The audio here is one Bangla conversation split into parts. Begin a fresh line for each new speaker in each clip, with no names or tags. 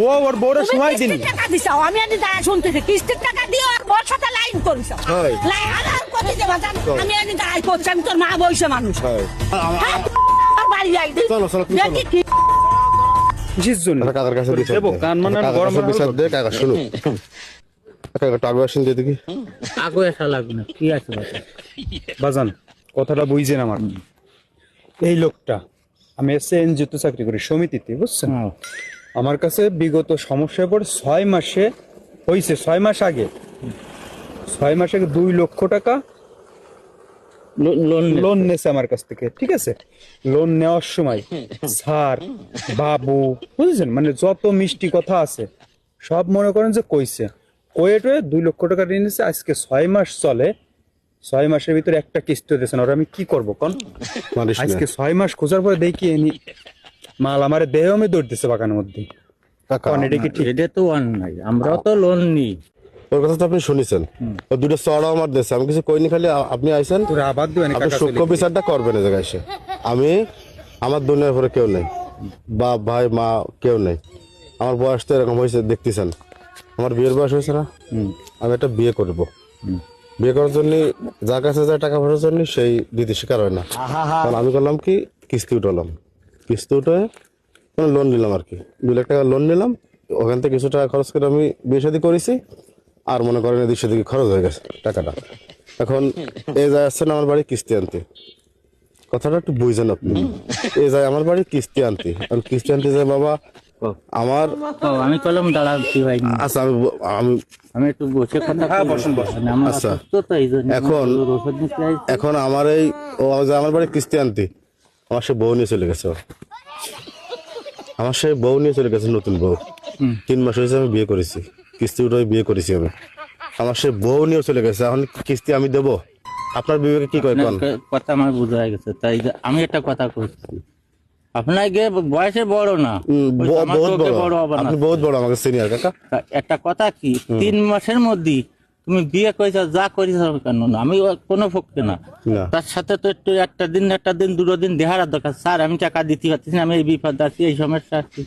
ও ওর বউরে সময় দিন
টাকা দিছাও আমি দাঁড়া শুনতেছি। কিস্তির টাকা আর সাথে লাইন করিস লাইন আর আর কত দেবা আমি দাঁড়াই করছি তোর মা মানুষ।
হ্যাঁ,
বাড়ি যাই
চলো, চলো,
দেখি
কথাটা বুঝছেন আমার। এই লোকটা আমি এসে এনজিওতে চাকরি করি সমিতিতে বুঝছেন?
হ্যাঁ।
আমার কাছে বিগত সমস্যায় পড়ে ছয় মাসে হয়েছে ছয় মাস আগে। ছয় মাস আগে দুই লক্ষ টাকা
লোন
নেছে। আমার কাছ থেকে ঠিক আছে? লোন নেওয়ার সময় স্যার বাবু বুঝেছেন? মানে যত মিষ্টি কথা আছে সব মনে করেন যে কইছে। কয়ে টয়ে দুই লক্ষ টাকা ঋণ নিছে আজকে ছয় মাস চলে ছয় মাসের ভিতরে একটা কিস্তি দিয়েছেন ওরা আমি কি করব কোন? আজকে ছয় মাস খোঁজার পরে দেখি এনি মাল আমার দেহ আমি দৌড় দিছে বাগানের মধ্যে।
কাকা
এটা কি ঠিক?
এটা তো অন্যায় আমরাও তো লোন নিই
ওর কথা তো আপনি শুনেছেন। দুটো আমার আমি কিছু কইনি খালি আপনি আইছেন।
আবার দিবেন
আপনি সূক্ষ্ম বিচারটা করবেন এই জায়গায় এসে। আমি আমার দুনিয়ার পরে কেউ নেই। বাপ ভাই মা কেউ নেই। আমার বয়স তো এরকম হয়েছে দেখতেছেন। আমার বিয়ের বয়স হয়েছে না? আমি একটা বিয়ে করব। বিয়ে করার জন্য যার কাছে যা টাকা পয়সার জন্য সেই দিতে শিকার হয় না। কারণ আমি করলাম কি? কিস্তি উঠালাম। কিস্তি উঠে মানে লোন নিলাম আর কি। দু লাখ টাকা লোন নিলাম। ওখান থেকে কিছু টাকা খরচ করে আমি বিয়ে শাদি করেছি। আর মনে করেন এদিক সেদিকে খরচ হয়ে গেছে টাকাটা। এখন এ যায় আসছেন আমার বাড়ি কিস্তি আনতে। কথাটা একটু বুঝছেন আপনি। এ যায় আমার বাড়ি কিস্তি আনতে। এখন কিস্তি আনতে যায় বাবা আমার
আমি কলম ভাই
আচ্ছা আমি আমি
আমি একটু বসে কথা
হ্যাঁ, বসুন, বসুন।
মানে আমার
আচ্ছা। এখন-। এখন আমার এই ও আমার বাড়ি কিস্তি আনতে আমার সে বউ নিয়ে চলে গেছে। আমার সে বউ নিয়ে চলে গেছে নতুন বউ। তিন মাস হয়েছে আমি বিয়ে করেছি। কিস্তি উঠে বিয়ে করেছি আমি। আমার সে বউ নিয়ে চলে গেছে এখন কিস্তি আমি দেবো? আপনার বিবেকে কি কয়
কথা আমার বোঝা গেছে তাই যে আমি একটা কথা করছি আপনার গে বয়সে বড় না।
বহুত বড়। আপনি বহুত বড় আমাকে সিনিয়র কাকা
একটা কথা কি? তিন মাসের মধ্যে তুমি বিয়ে করেছ যা করেছ কেন? না আমি কোনো পক্ষে না। তার সাথে তো একটু একটা দিন একটা দিন দুটো দিন দেহার দরকার। স্যার আমি টাকা দিতে পারছি না আমি এই বিপদ আছি এই সমস্যা আছি।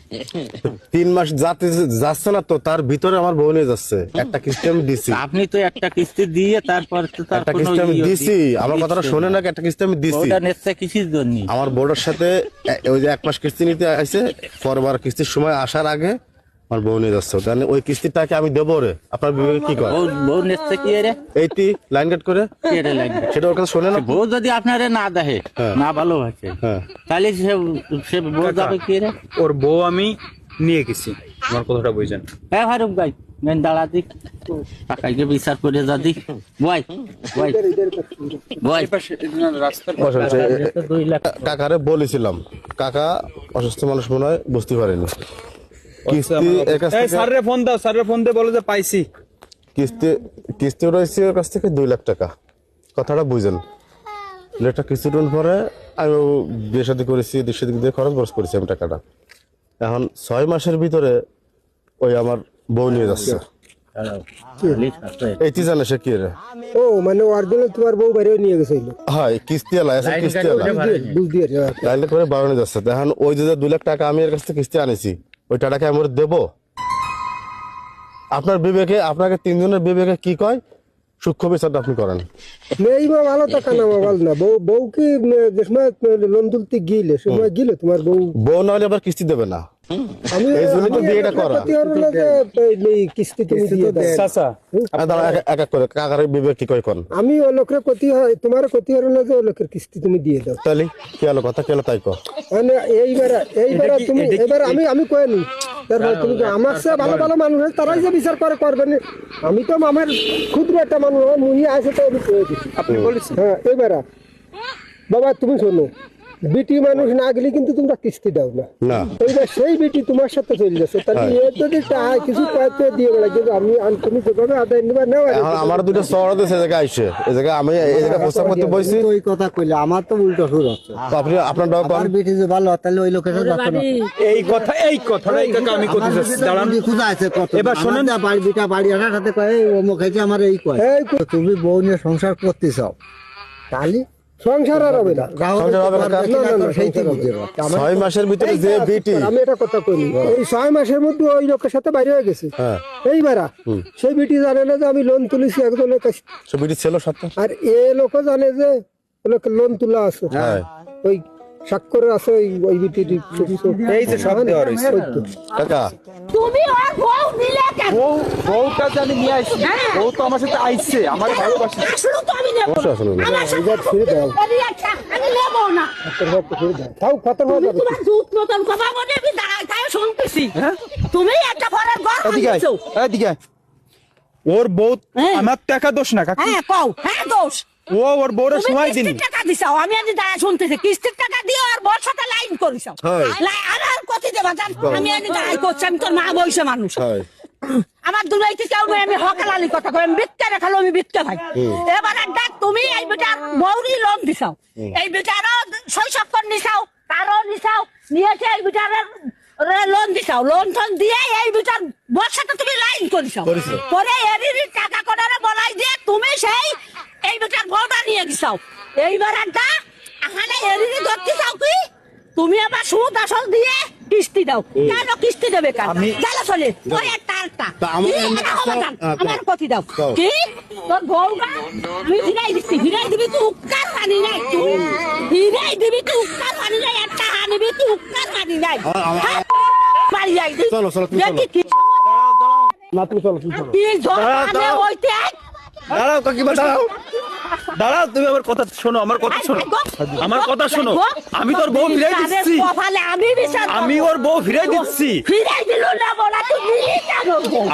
তিন মাস যাতে যাচ্ছে না তো তার ভিতরে আমার বউ নিয়ে যাচ্ছে। একটা কিস্তি আমি দিছি।
আপনি তো একটা কিস্তি দিয়ে তারপর তো তার
একটা কিস্তি আমি
ইয়ে
দিছি। আমার কথাটা শোনে
না।
না একটা কিস্তি আমি দিছি।
ওটা নেচ্ছে কিসির জন্য?
আমার বোর্ডের সাথে ওই যে এক মাস কিস্তি নিতে আসে পরবার কিস্তির সময় আসার আগে আমার বউ নিয়ে যাচ্ছে। তাহলে ওই কিস্তিটাকে আমি দেবো রে আপনার বিবেকে কি
বউ বউ নেচ্ছে কি রে?
এইটি লাইন কাট করে?
কি রে লাগবে
সেটা ওর কথা শোনে না?
বউ যদি আপনারে না দেখে
হ্যাঁ।
না ভালোবাসে
হ্যাঁ।
তাহলে সে সে বউ যাবে কি রে?
ওর বউ আমি নিয়ে গেছি। আমার কথাটা বুঝছেন
হ্যাঁ ফারুক ভাই মেন দাঁড়া দিক। টাকাকে বিচার করে যা দিক। বয় বয় বয়।
কাকারে বলেছিলাম কাকা অসুস্থ মানুষ মনে হয় বুঝতে পারেনি। কিস্তি এর কাছ
এই
থেকে
স্যাররে ফোন দাও স্যাররে ফোন দিয়ে বলো যে পাইছি।
কিস্তি কিস্তি রয়েছে ওর কাছ থেকে দুই লাখ টাকা। কথাটা বুঝেন। লেটটা কিস্তি পরে আমি বিয়ে শাদি করেছি দিক সেদিক দিয়ে খরচ বরচ করেছি আমি টাকাটা। এখন ছয় মাসের ভিতরে ওই আমার বউ নিয়ে যাচ্ছে। এইটি জানে সে কি রে?
ও মানে অরিজিনাল তোমার বউ বাইরে নিয়ে গেছে এগুলো।
হয় কিস্তি আলা কিস্তি আলা।
পারছি আচ্ছা।
করে বাড়ানো যাচ্ছে। এখন ওই যে যে দুই লাখ টাকা আমি এর কাছ থেকে কিস্তি আনেছি ওই টাকাকে আমি দেব। আপনার বিবেকে আপনাকে তিনজনের বিবেকে কি কয়? সূক্ষ্ম বিচারটা আপনি করেন।
মেয়ে মা ভালো টাকা না ভালো না। বউ বউ কি যে সময় লোন তুলতে গিলে সময় গিলে তোমার বউ?
বউ না হলে আবার কিস্তি দেবে না।
আমি। ক্ষতি হয় তোমার ক্ষতি হলো না যে কিস্তি তুমি দিয়ে দাও।
তাহলে কি হলো কথা? কি হলো তাই কর
মানে এইবার এইবার তুমি এবার আমি আমি কয়ে নি। তারপর আমার সে ভালো ভালো মানুষ আছে, তারাই যে বিচার করে করবে না। আমি তো আমার ক্ষুদ্র একটা মানুষ মুহি আছে তো আমি কয়ে দিচ্ছি
আপনি বলেছেন।
হ্যাঁ এবার বাবা তুমি শোনো। বিটি মানুষ না গেলে কিন্তু তোমরা কিস্তি দাও না।
না।
এইবার সেই বিটি তোমার সাথে চলে যাচ্ছে। তাহলে এ যদি টাকা কিছু পাইতে দিয়ে বেড়া কিন্তু আমি আমি তুমি যেভাবে আদায় নিবা নেওয়া
এখন আমার দুটো চড়া আছে এই জায়গায় আইসে। এই জায়গায় আমি এই জায়গায় প্রস্তাব করতে বসছি
তো ওই কথা কইলে। আমার তো উল্টো সুর হচ্ছে
আপনি আপনার ডাক
আমার বেটি যে ভালো তাহলে ওই লোকের সাথে যাচ্ছে না।
এই কথা এই কাকা আমি চাচ্ছি
বেটিটা
দাঁড়ান।
বুদ্ধি খুদা আছে কত।
এবার শোনেন।
না বাড়ি বিটা বাড়ি আসার সাথে কয় এই অমুক হয়েছে আমার এই কয়।
এই
তুমি বউ নিয়ে সংসার করতে চাও। তাহলে
সংসার আর হবে না।
ছয় মাসের ভিতরে যে বিটি।
আমি এটা কথা কইনি। এই ছয় মাসের মধ্যে ওই লোকের সাথে বাইরে হয়ে গেছে।
হ্যাঁ।
এইবারা সেই বিটি জানে না যে আমি লোন তুলেছি একজনের কাছে
বিটি ছিল
আর এ লোকও জানে যে লোক লোন তোলা আছে।
হ্যাঁ।
ওই স্বাক্ষর আছে ওই ওই বিটির
এই যে সব দেওয়া রয়েছে
কাকা।
তুমি ওর বউ নিলে কেন
বউ বউটা যে আমি নিয়ে আসছি বউ তো আমার সাথে আইছে আমার ভালোবাসে।
আসলে তো আমি নেব
অবশ্যই আসলে নেব।
আমার সাথে
ছেড়ে দাও।
বেরিয়ে একটা, আমি নেব না।
তাও খতম হয়ে যাবে।
তোমার দুধ মতন কথা বলে আমি দাঁড়ায় তাই শুনতেছি। তুমি একটা ঘরের ঘর
এদিকে এদিকে ওর বউ
হ্যাঁ।
আমার টাকা দোষ না কাকি।
হ্যাঁ কও। হ্যাঁ দোষ।
ও ওর বউরে সময় দিনি।
টাকা দিছাও। আমি আজ দাঁড়ায় শুনতেছি কিস্তির টাকা দিও আর সাথে লাইন করিছাও।
হয়।
লাই- আর আর কত দেবা? জান আমি আজ দাঁড়ায় করছি আমি তোর মা বয়সে মানুষ।
হয়।
আমার দুলাইতে কেউ আমি হকালালি কথা কই আমি বিত্তে রাখালো আমি বিত্তে ভাই। এবার একটা তুমি এই বেটার বৌরি লোন দিছাও। এই বেটারও শৈশব কর নিছাও তারও নিছাও নিয়েছে এই বেটারের লোন দিছাও। লোন টোন দিয়ে এই বেটার বর্ষাটা তুমি লাইন করিছাও।
করিছো।
পরে এরির টাকা কটারে বলাই দিয়ে তুমি সেই এই বেটার বউটা নিয়ে গেছাও। এইবার একটা আহালে এরির ধরতে চাও কি তুমি আবার সুদ আসল দিয়ে কিস্তি দাও। কেন কিস্তি দেবে কেন?
আমি-
গেল চলে ওই
আমার
কতি দাও। কি? তোর বউটা আমি ফিরাই দিচ্ছি ফিরাই দিবি তুই উক্কার মানি নাই তুই। ফিরাই দিবি তুই উক্কার মানি নাই একটা হানিবি তুই উক্কার মানি নাই। হ্যাঁ, যাই
চলো, চলো, তুমি চলো। না তুমি চলো তুমি চলো।
কি জোরে হইতে
দাঁড়াও কাকিমা দাঁড়াও দাঁড়াও তুমি আমার কথা শোনো আমার কথা শোনো আমার কথা শোনো আমি তোর বউ ফিরাই দিচ্ছি
আমি
ওর বউ ফিরাই দিচ্ছি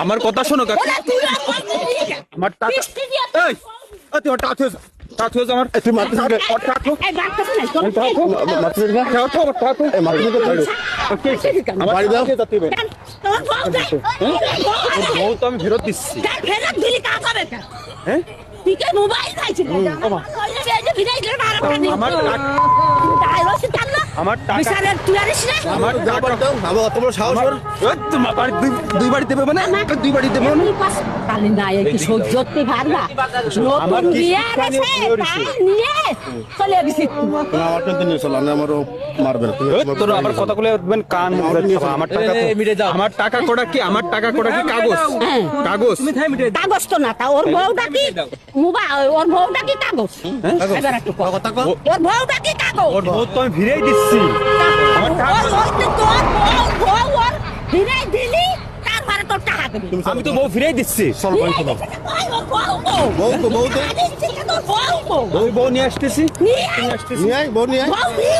আমার কথা শোনো
আমার
টাকা এই ও, টাকা যা আমার
তুই?
ওর
বাড়ি দাও।
টাকা থুয়ে যা তুই বের।
কেন? তোর বউ দেয়।
ওর বউ তো আমি ফেরত দিচ্ছি
তার ফেরত দিলি কাজ হবে কেন?
হ্যাঁ
মোবাইল।
আমার টাকা
তুই দাঁড়ায় না?
আমার টাকা-
তুই
অত বড় সাহস
তোমার দুই দুই বাড়ি দেবে মানে দুই বাড়ি দেবে মানে
তুই না, এই কি সহ্য করতে পারবা?
আমার
নতুন
কি
বিয়ে আছে, তাই নিয়ে চলে।
তুমি আমার টেনশন নিয়ে চলো, আমি আমারও মারবে না।
তোর আবার। কথাগুলো একদম কান আমার টাকা তো- আমার টাকা কোটা কি? আমার টাকা কোটা কি? কাগজ। কাগজ।
কাগজ তো না তা ওর বউটা কি? মোবাইল ওর বউটা কি কাগজ? এবার একটু
কথা কও।
ওর বউটা কি কাগজ?
ওর বউ তো আমি ফিরেই দিচ্ছি। আমার টাকা-
দিলি? তোর টাকা দেবে
আমি তো বউ ফিরেই দিচ্ছি
চলো,
বউ বউ।
বউ তো, বউ তো।
বউ বউ।
নিয়ে আসতেছি
নিয়ে আয়।
নিয়ে বউ নিয়ে
বউ নিয়ে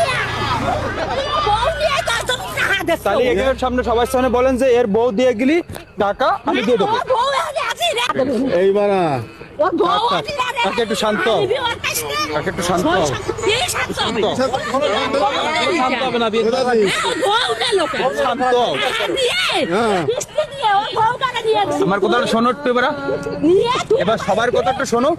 বউ নিয়ে তার জন্য টাকা দিচ্ছ।
তাহলে এখানে সামনে সবার সামনে বলেন যে এর বউ দিয়ে গেলি টাকা আমি দিয়ে দেবো
বউ।
এইবার আ,
ওর বউ আছে রে।
কাকে একটু শান্ত। কাকে একটু শান্ত
শান্ত হবে?
না। শান্ত আমার কথাটা শোনো একটু এবার এবার সবার কথা একটু শোনো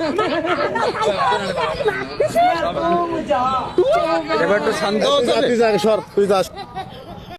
এবার একটু শান্ত
তুই যা। তুই যা, সর, তুই যাস।